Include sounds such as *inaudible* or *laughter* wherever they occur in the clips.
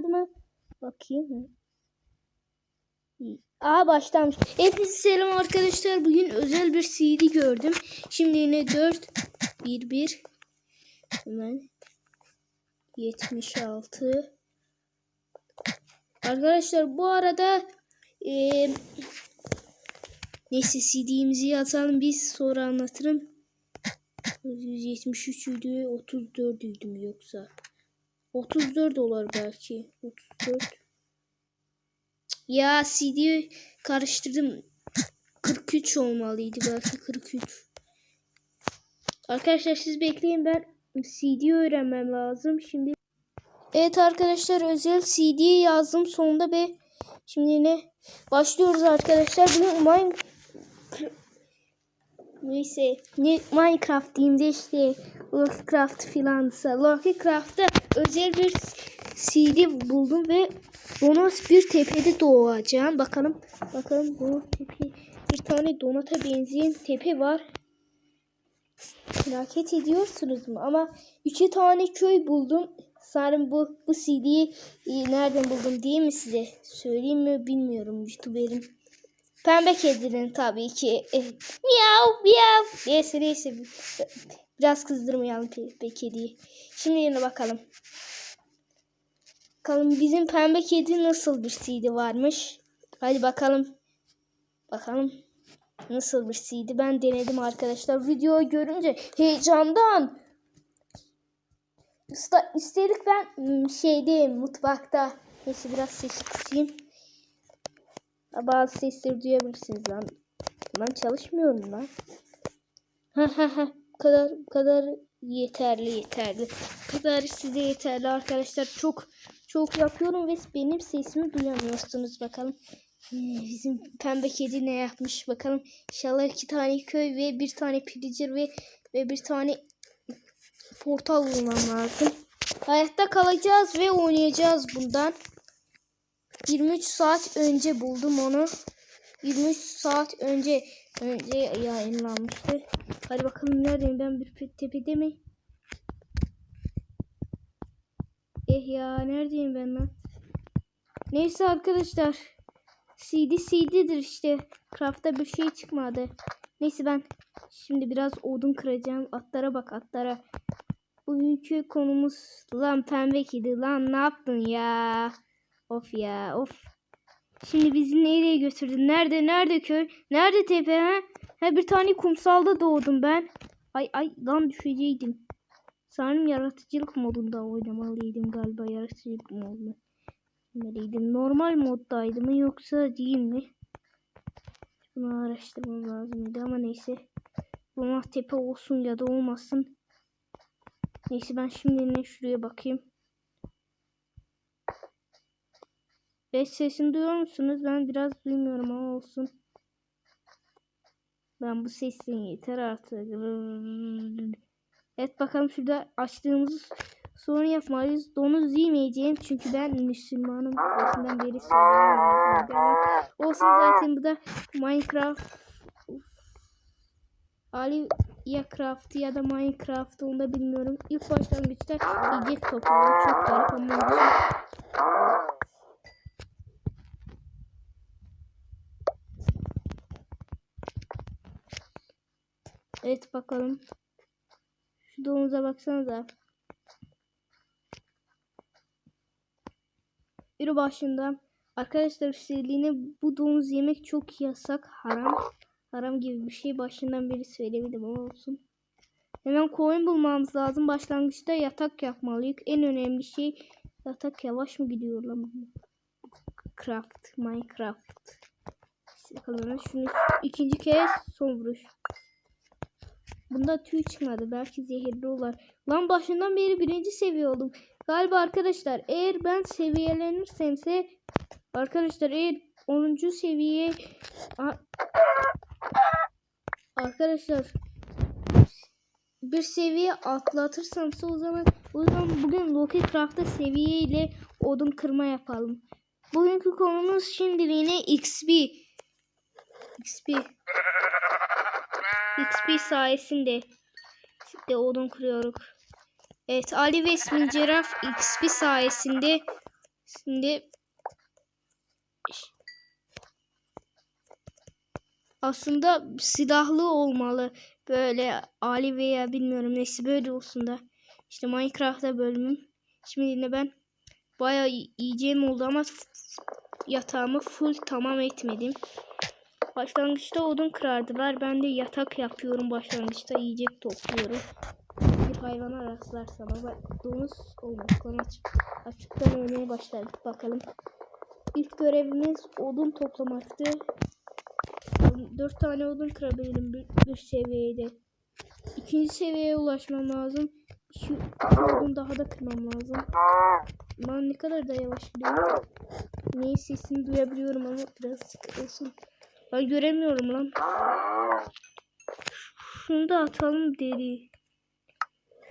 başladı mı? Bakayım. Aa başlamış. Hepinize selam arkadaşlar. Bugün özel bir CD gördüm. Şimdi yine 4 1 1 hemen 76 Arkadaşlar bu arada eee neyse CD'mizi yazalım biz sonra anlatırım. 173 idi 34 idi mi yoksa? 34 dolar belki. 34. Cık, Ya CD karıştırdım. 43 olmalıydı belki 43. Arkadaşlar siz bekleyin ben CD öğrenmem lazım. Şimdi Evet arkadaşlar özel CD yazdım sonunda ve şimdi yine başlıyoruz arkadaşlar. Bugün Mine Neyse ne Minecraft diyeyim işte Lovecraft filansa. Lovecraft'ta özel bir CD buldum ve Donas bir tepede doğacağım. Bakalım bakalım bu tepe bir tane donata benzeyen tepe var. Merak ediyorsunuz mu? Ama iki tane köy buldum. Sanırım bu bu CD'yi e, nereden buldum diye mi size söyleyeyim mi bilmiyorum YouTuber'im. Pembe kedinin tabii ki. E, miyav miyav. Neyse neyse. Biraz kızdırmayalım pembe kediyi. Şimdi yerine bakalım. Bakalım bizim pembe kedi nasıl bir CD varmış. Hadi bakalım. Bakalım nasıl bir CD. Ben denedim arkadaşlar. Videoyu görünce heyecandan. Üstelik ben şeydeyim mutfakta. Neyse biraz sesi kısayım. Bazı sesleri duyabilirsiniz lan. Ben çalışmıyorum lan. Ha ha ha. Bu kadar bu kadar yeterli yeterli. Bu kadar size yeterli arkadaşlar. Çok çok yapıyorum ve benim sesimi duyamıyorsunuz bakalım. Ee, Bizim pembe kedi ne yapmış bakalım. İnşallah iki tane köy ve bir tane pillager ve ve bir tane portal bulmam lazım. Hayatta kalacağız ve oynayacağız bundan. 23 saat önce buldum onu. 23 saat önce önce yayınlanmıştı. Hadi bakalım neredeyim ben bir pe- tepede mi? Eh ya neredeyim ben lan? Neyse arkadaşlar. CD CD'dir işte. Craft'ta bir şey çıkmadı. Neyse ben şimdi biraz odun kıracağım. Atlara bak atlara. Bugünkü konumuz lan pembe kedi lan ne yaptın ya? Of ya of. Şimdi bizi nereye götürdün? Nerede nerede köy? Nerede tepe ha? Ha bir tane kumsalda doğdum ben. Ay ay lan düşeceydim. Sanırım yaratıcılık modunda oynamalıydım galiba yaratıcılık modunda. Nereydim? Normal moddaydı mı yoksa değil mi? Bunu araştırmam lazımdı ama neyse. Buna tepe olsun ya da olmasın. Neyse ben şimdi ne şuraya bakayım. Evet sesini duyuyor musunuz? Ben biraz duymuyorum ama olsun. Ben bu sesin yeter artık. Evet bakalım şurada açtığımız sorun yapmalıyız. Donuz yemeyeceğim çünkü ben Müslümanım. Başından beri. Olsun zaten bu da Minecraft Ali ya Craft ya da Minecraft onu da bilmiyorum. İlk başlangıçta yiyecek topladım. Çok garip ama Evet bakalım. Şu domuza baksanıza. Yürü başında. Arkadaşlar üsteliğine bu domuz yemek çok yasak. Haram. Haram gibi bir şey başından beri söylemedim ama olsun. Hemen koyun bulmamız lazım. Başlangıçta yatak yapmalıyız. En önemli şey yatak yavaş mı gidiyor lan? Craft. Minecraft. Bakalım şunu ikinci kez son vuruş. Bunda tüy çıkmadı. Belki zehirli olur. Lan başından beri birinci seviye oldum. Galiba arkadaşlar eğer ben seviyelenirsem arkadaşlar eğer 10. seviye arkadaşlar bir seviye atlatırsamsa o zaman o zaman bugün Loki Craft'ta seviye ile odun kırma yapalım. Bugünkü konumuz şimdiliğine XP. XP. XP sayesinde de odun kırıyoruz. Evet Ali ve Smilceraf XP sayesinde Şimdi aslında silahlı olmalı. Böyle Ali veya bilmiyorum nesi böyle olsun da. İşte Minecraft'ta bölümüm. Şimdi yine ben bayağı yiyeceğim oldu ama yatağımı full tamam etmedim. Başlangıçta odun kırardılar. Ben de yatak yapıyorum başlangıçta. Yiyecek topluyorum. Bir hayvana rastlarsam ama domuz olmaz. Açık, açıktan ölmeye başladık. Bakalım. İlk görevimiz odun toplamaktı. Dört tane odun kırabilirim bir, bir seviyede. İkinci seviyeye ulaşmam lazım. Şu odun daha da kırmam lazım. Lan ne kadar da yavaş gidiyor. Neyi sesini duyabiliyorum ama biraz sık olsun. Ben göremiyorum lan. Şunu da atalım deri.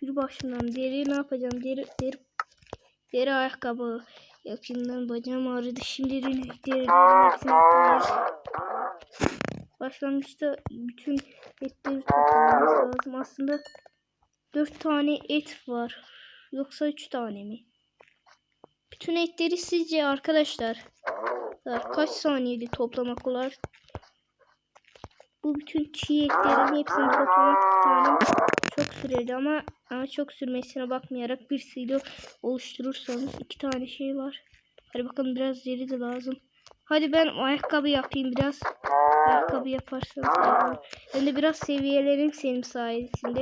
Şunu başından deri ne yapacağım? Deri deri deri ayakkabı yapayım lan bacağım ağrıdı. Şimdi deri atacağız. Başlangıçta bütün etleri toplamamız lazım. Aslında 4 tane et var. Yoksa 3 tane mi? Bütün etleri sizce arkadaşlar kaç saniyede toplamak olur? Bu bütün çiğ etlerin hepsini toplamak tane çok sürerdi ama ama çok sürmesine bakmayarak bir silo oluşturursanız iki tane şey var. Hadi bakalım biraz deri de lazım. Hadi ben ayakkabı yapayım biraz. Ayakkabı yaparsanız olur. Hem de biraz seviyelerim senin sayesinde.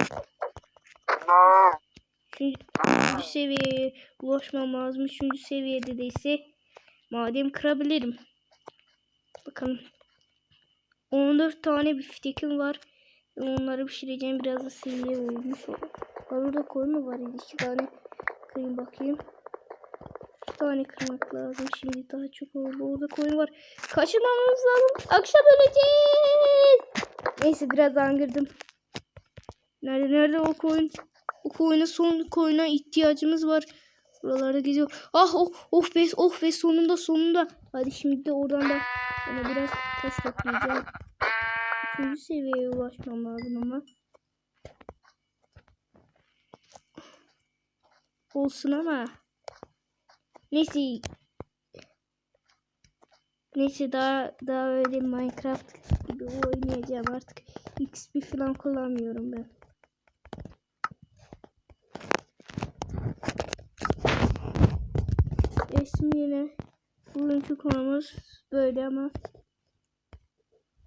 Çünkü üçüncü seviyeye ulaşmam lazım. Üçüncü seviyede de ise madem kırabilirim. Bakalım. 14 tane biftekim var. Onları pişireceğim. Biraz da seviye olmuş. Orada koyun mu var? İki tane kırayım bakayım. İki tane kırmak lazım. Şimdi daha çok oldu. Orada koyun var. Kaçırmamamız lazım. Akşam öleceğiz. Neyse biraz angırdım. Nerede nerede o koyun? O koyuna son koyuna ihtiyacımız var. Buralarda geziyor. Ah oh oh be oh be sonunda sonunda. Hadi şimdi de oradan da bana biraz taş toplayacağım. Üçüncü seviyeye ulaşmam lazım ama. Olsun ama. Neyse. Neyse daha daha öyle Minecraft gibi oynayacağım artık. XP falan kullanmıyorum ben. Resmi yine bugünkü konumuz böyle ama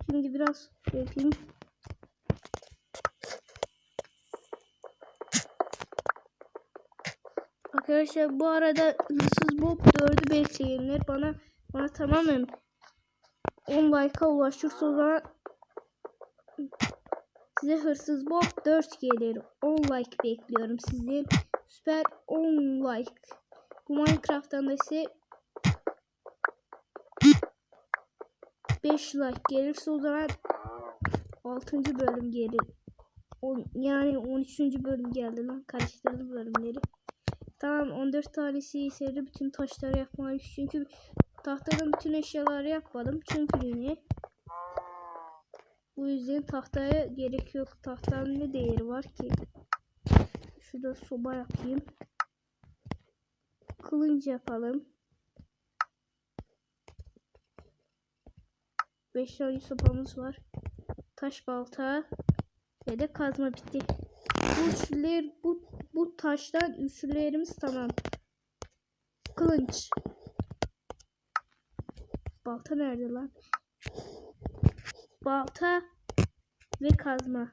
şimdi biraz şey yapayım. Arkadaşlar bu arada hırsız Bob 4'ü bekleyenler bana bana tamamen 10 like'a ulaşırsa o zaman size hırsız Bob 4 gelir. 10 like bekliyorum sizden. Süper 10 like. Bu Minecraft'tan da ise 5 like gelirse o zaman 6. bölüm gelir. On, yani 13. bölüm geldi lan. Karıştırdım bölümleri. Tamam 14 tanesi de bütün taşları yapmalıyız. Çünkü tahtadan bütün eşyaları yapmadım. Çünkü yine bu yüzden tahtaya gerek yok. Tahtanın ne değeri var ki? Şurada soba yapayım. Kılınç yapalım. 5 tane sopamız var. Taş balta ve de kazma bitti. Bu üçler bu bu taştan üçlerimiz tamam. Kılınç. Balta nerede lan? Balta ve kazma.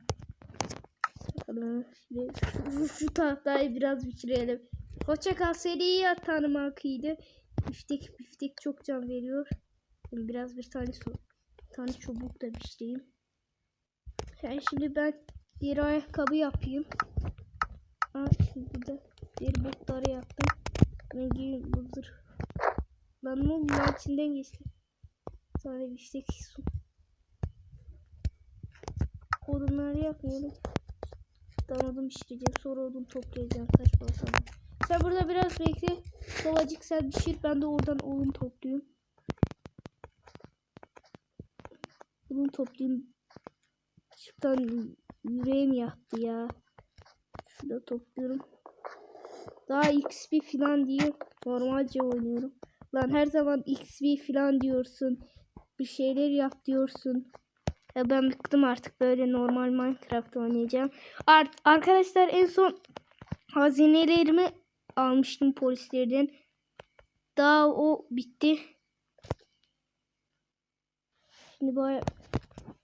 Şimdi şu, şu tahtayı biraz bitirelim. Hoşça kal seriyi tanımakıydı. Biftek biftek çok can veriyor. Biraz bir tane bir tane çubuk da pişireyim. Yani şimdi ben diğer ayakkabı yapayım. Aa şimdi de diğer botları yaptım. Ben giyeyim budur. Lan ne oldu lan içinden geçti. Sonra biftek su. Odunları yapmayalım. Ben odun pişireceğim. Sonra odun toplayacağım. Taş balsam. Sen burada biraz bekle. Solacık sen pişir. Ben de oradan odun toplayayım. Odun toplayayım. Şuradan yüreğim yaktı ya. Şurada topluyorum. Daha XP falan diye normalce oynuyorum. Lan her zaman XP falan diyorsun. Bir şeyler yap diyorsun. Ya ben bıktım artık böyle normal Minecraft oynayacağım. Ar- arkadaşlar en son hazinelerimi almıştım polislerden. Daha o bitti. Şimdi baya,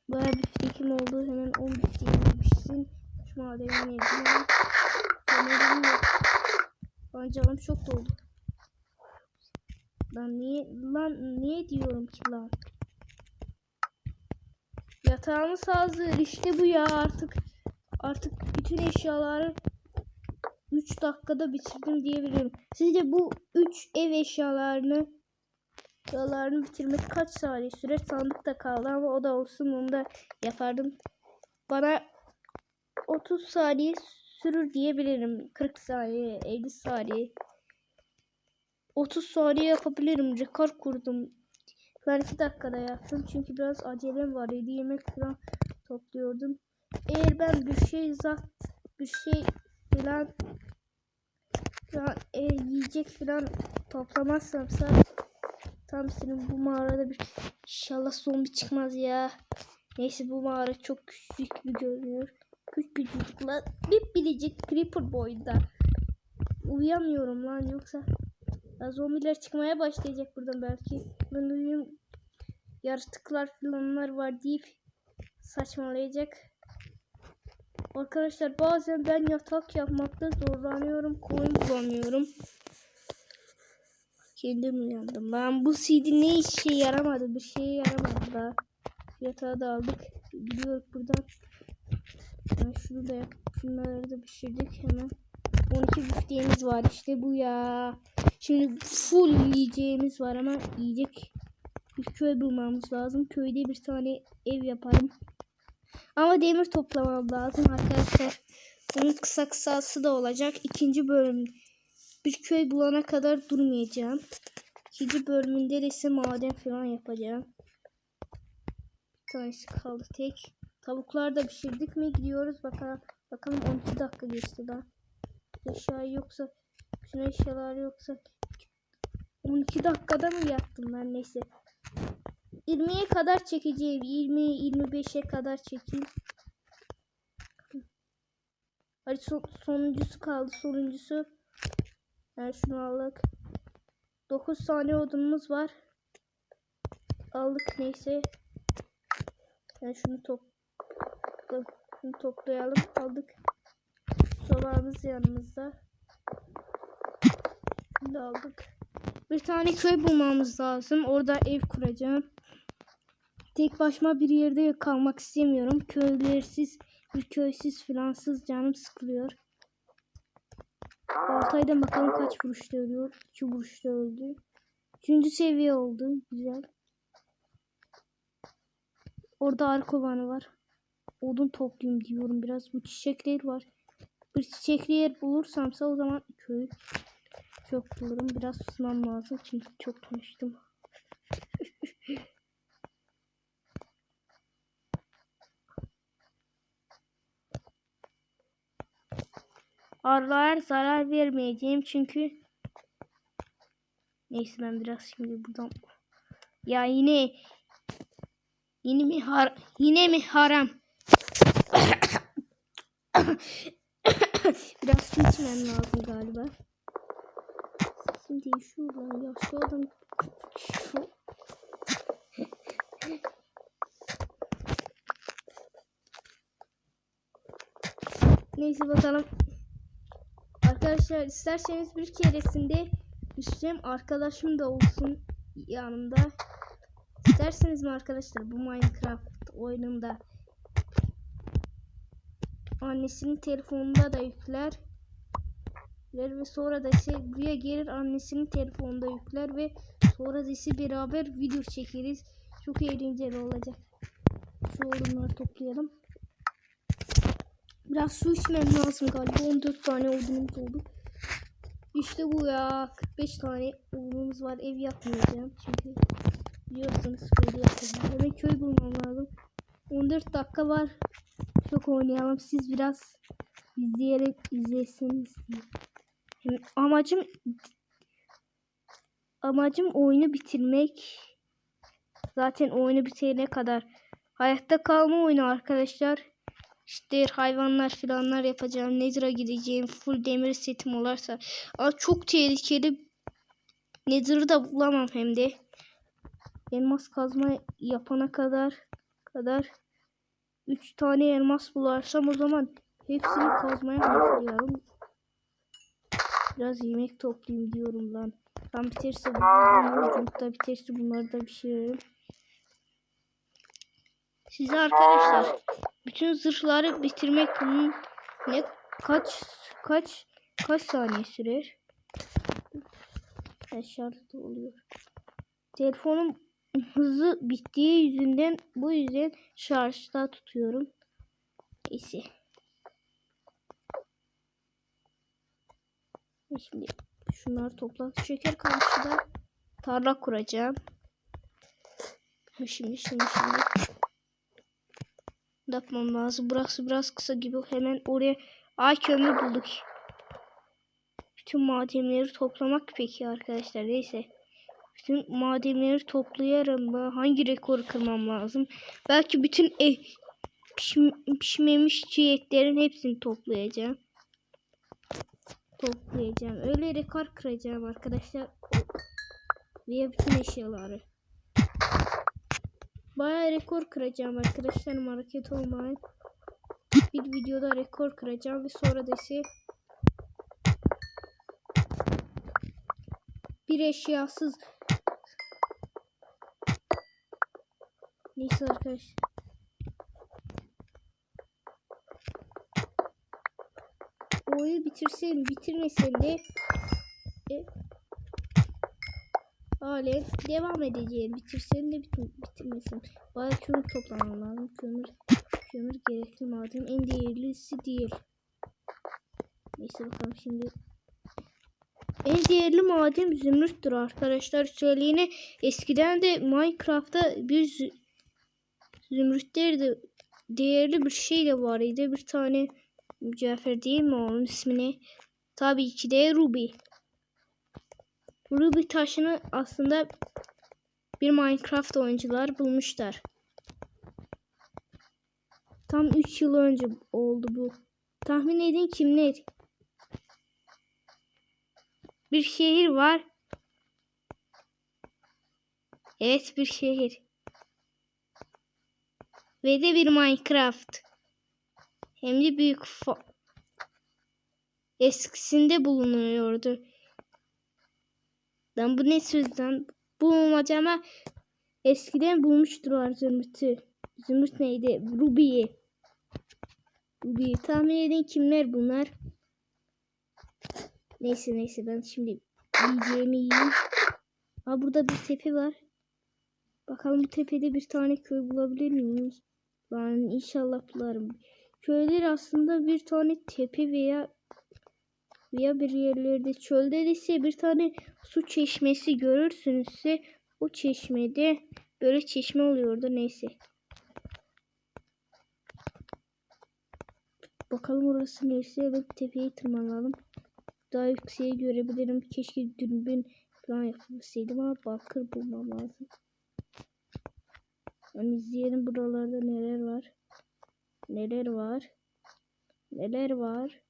baya bir fikrim oldu. Hemen 10 bifteğimi pişsin. Şu madeni yedim. Fenerim yok. Lan canım çok doldu. Lan niye lan niye diyorum ki lan? Yatağımız hazır. İşte bu ya artık. Artık bütün eşyaları 3 dakikada bitirdim diyebilirim. Sizce bu 3 ev eşyalarını eşyalarını bitirmek kaç saniye sürer? Sandıkta kaldı ama o da olsun onu da yapardım. Bana 30 saniye sürür diyebilirim. 40 saniye, 50 saniye. 30 saniye yapabilirim. Rekor kurdum. Ben 2 dakikada yaptım. Çünkü biraz acelem var. Yedi yemek falan topluyordum. Eğer ben bir şey zat bir şey falan falan e, yiyecek falan toplamazsamsa tam senin bu mağarada bir inşallah zombi çıkmaz ya. Neyse bu mağara çok küçük bir görünüyor. Küçük küçücükler bir biricik creeper boyunda. Uyuyamıyorum lan yoksa ya zombiler çıkmaya başlayacak buradan belki. Ben uyuyum yaratıklar falanlar var deyip saçmalayacak. Arkadaşlar bazen ben yatak yapmakta zorlanıyorum. Koyun bulamıyorum. Kendim uyandım. Lan bu CD ne işe yaramadı? Bir şeye yaramadı daha. Yatağı da aldık. Gidiyoruz buradan. Ben şunu da yap. Şunları da pişirdik hemen. 12 bifteğimiz var işte bu ya. Şimdi full yiyeceğimiz var ama yiyecek bir köy bulmamız lazım. Köyde bir tane ev yaparım. Ama demir toplamam lazım arkadaşlar. Bunun kısa kısası da olacak. İkinci bölüm bir köy bulana kadar durmayacağım. İkinci bölümünde de ise maden falan yapacağım. Bir tanesi kaldı tek. Tavuklar da pişirdik mi gidiyoruz bakalım. Bakalım 12 dakika geçti daha. Eşya yoksa bütün eşyalar yoksa 12 dakikada mı yattım ben neyse. 20'ye kadar çekeceğim. 20 25'e kadar çekeyim. Hadi son, sonuncusu kaldı. Sonuncusu. Yani şunu aldık. 9 tane odunumuz var. Aldık neyse. Yani şunu top şunu toplayalım. Aldık. Sobamız yanımızda. Şimdi aldık. Bir tane köy bulmamız lazım. Orada ev kuracağım. Tek başıma bir yerde kalmak istemiyorum. Köylersiz, bir köysüz filansız canım sıkılıyor. Altay'da bakalım kaç vuruşta ölüyor. 2 vuruşta öldü. Üçüncü seviye oldu. Güzel. Orada arı kovanı var. Odun toplayayım diyorum biraz. Bu çiçekler var. Bir çiçekli yer bulursamsa o zaman köy çok bulurum. Biraz susmam lazım çünkü çok konuştum. *laughs* Arılar zarar vermeyeceğim çünkü. Neyse ben biraz şimdi buradan Ya yine Yine mi har yine mi haram? *coughs* Biraz su içmem lazım galiba. Sesim değişiyor lan yaşlı adam Şu Neyse bakalım Arkadaşlar isterseniz bir keresinde üstüm arkadaşım da olsun yanımda. İsterseniz mi arkadaşlar bu Minecraft oyununda annesinin telefonunda da yükler ve sonra da ise buraya gelir annesinin telefonunda yükler ve sonra da ise beraber video çekeriz. Çok eğlenceli olacak. Şu odunları toplayalım. Biraz su içmem lazım galiba. 14 tane odunumuz oldu. İşte bu ya. 45 tane odunumuz var. Ev yapmayacağım. Çünkü biliyorsunuz köyde yapacağım. Demek köy bulmam lazım. 14 dakika var. Çok oynayalım. Siz biraz izleyerek izleseniz diye. Amacım amacım oyunu bitirmek. Zaten oyunu bitirene kadar hayatta kalma oyunu arkadaşlar. İşte hayvanlar filanlar yapacağım. Nether'a gideceğim. Full demir setim olursa. Ama çok tehlikeli. Nether'ı da bulamam hem de. Elmas kazma yapana kadar kadar 3 tane elmas bularsam o zaman hepsini kazmaya başlıyorum. Biraz yemek toplayayım diyorum lan. Tam biterse da biterse bunları da pişiririm. Size arkadaşlar bütün zırhları bitirmek bunun ne kaç kaç kaç saniye sürer? Ha, şarjda oluyor. Telefonum hızı bittiği yüzünden bu yüzden şarjda tutuyorum. Neyse. Şimdi şunları topla. Şeker karşıda tarla kuracağım. Şimdi şimdi şimdi yapmam lazım. Burası biraz kısa gibi. Hemen oraya ay kömür bulduk. Bütün madenleri toplamak peki arkadaşlar. Neyse. Bütün madenleri toplayarım. Ben hangi rekoru kırmam lazım? Belki bütün e pişm pişmemiş çiğ etlerin hepsini toplayacağım. Toplayacağım. Öyle rekor kıracağım arkadaşlar. Ve bütün eşyaları. Bayağı rekor kıracağım arkadaşlar market olmayın. Bir videoda rekor kıracağım ve sonra ise bir eşyasız Neyse arkadaşlar. Oyu bitirsem bitirmesem de e, hale devam edeceğim. Bitirsem de bitir, bitirmesem. Bayağı kömür toplamam lazım. Kömür, kömür gerekli maden. En değerlisi değil. Neyse bakalım şimdi. En değerli maden zümrüttür arkadaşlar. Söyleyene eskiden de Minecraft'ta bir zü zümrütler de değerli bir şey de var idi. Bir tane mücevher değil mi onun ismini? Tabii ki de Ruby. Ruby taşını aslında bir Minecraft oyuncular bulmuşlar. Tam 3 yıl önce oldu bu. Tahmin edin kimler? Bir şehir var. Evet bir şehir. Ve de bir Minecraft. Hem de büyük eskisinde bulunuyordu. Lan bu ne sözden? Bulmaca ama eskiden bulmuşturlar zümrütü. Zümrüt neydi? Ruby'yi. Ruby'yi. Tahmin edin kimler bunlar? Neyse neyse ben şimdi yiyeceğimi yiyeyim. Aa burada bir tepe var. Bakalım bu tepede bir tane köy bulabilir miyiz? Ben inşallah bularım. Köyler aslında bir tane tepe veya veya bir yerlerde çölde ise bir tane su çeşmesi görürsünüzse o çeşmede böyle çeşme oluyordu neyse. Bakalım orası neyse evet tepeye tırmanalım. Daha yükseğe görebilirim. Keşke dürbün falan yapabilseydim ama bakır bulmam lazım. Yani izleyelim buralarda neler var. Neler var. Neler var.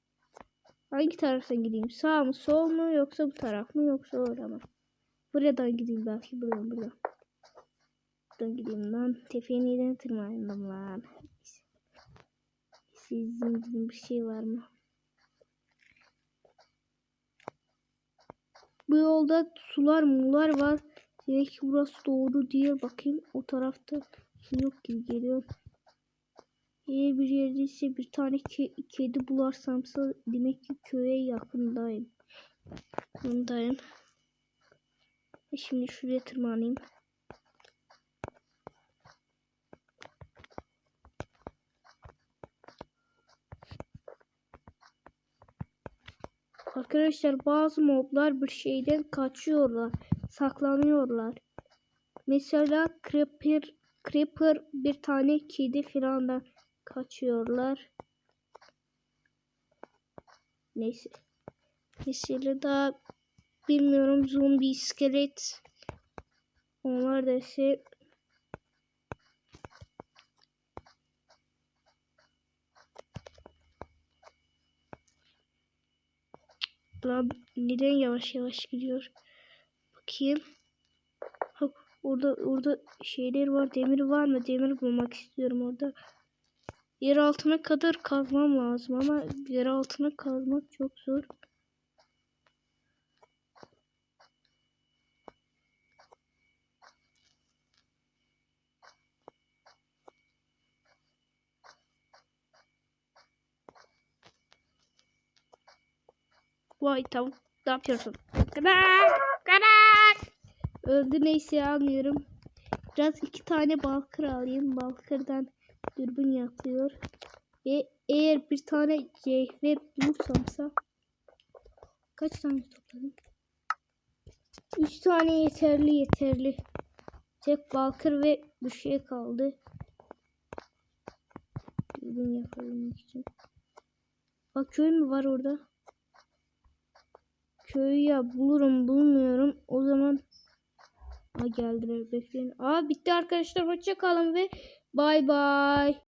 Hangi taraftan gideyim? Sağ mı sol mu yoksa bu taraf mı yoksa orada mı? Buradan gideyim belki buradan buradan. Buradan gideyim lan. Tepeye neden tırmandım lan? Sizin bir şey var mı? Bu yolda sular mular var. Ki burası doğru değil. Bakayım o tarafta su yok gibi geliyor. Eğer bir yerdeyse bir tane ke kedi bularsamsa demek ki köye yakındayım. Yakındayım. E şimdi şuraya tırmanayım. Arkadaşlar bazı moblar bir şeyden kaçıyorlar. Saklanıyorlar. Mesela Creeper, Creeper bir tane kedi falan da kaçıyorlar. Neyse. Mesela daha bilmiyorum zombi iskelet. Onlar da şey Lan neden yavaş yavaş gidiyor? Bakayım. Bak orada orada şeyler var. Demir var mı? Demir bulmak istiyorum orada. Yer altına kadar kazmam lazım ama yer altına kazmak çok zor. Vay tavuk ne yapıyorsun? Kanak! Kanak! Öldü neyse almıyorum. Biraz iki tane balkır alayım. Balkırdan dürbün yapıyor. Ve eğer bir tane cevher bulursamsa kaç tane topladım? Üç tane yeterli yeterli. Tek balkır ve bir şey kaldı. Dürbün yapabilmek için. Bak köy mü var orada? Köyü ya bulurum bulmuyorum. O zaman Ha geldiler bekleyin. Aa bitti arkadaşlar. Hoşça kalın ve bay bay.